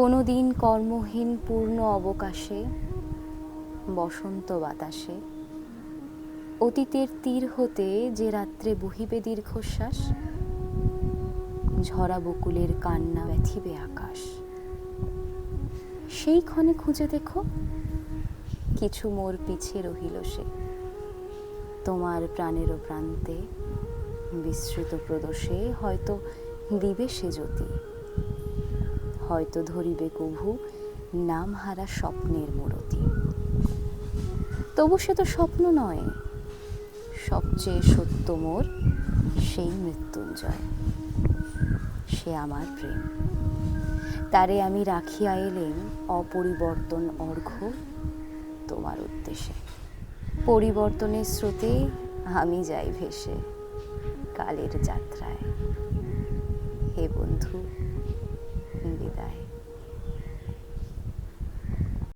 কোনো দিন কর্মহীন পূর্ণ অবকাশে, বসন্ত বাতাসে, অতীতের তীর হতে যে রাত্রে বহিবে দীর্ঘশ্বাস, ঝরা বকুলের কান্না ব্যথিবে আকাশ। সেই ক্ষণে খুঁজে দেখো, কিছু মোর পিছে রহিল সে। তোমার প্রাণেরও প্রান্তে বিস্তৃত প্রদোষে হয়তো দিবে সে জ্যোতি। হয়তো ধরিবে কভু, নাম হারা স্বপ্নের মূরতি। তবু সে তো স্বপ্ন নয়, সবচেয়ে সত্য মোর সেই মৃত্যুঞ্জয়। সে আমার প্রেম। তারে আমি রাখিয়া এলেম অপরিবর্তন অর্ঘ্য তোমার উদ্দেশ্যে। পরিবর্তনের স্রোতে আমি যাই ভেসে কালের যাত্রায়। হে বন্ধু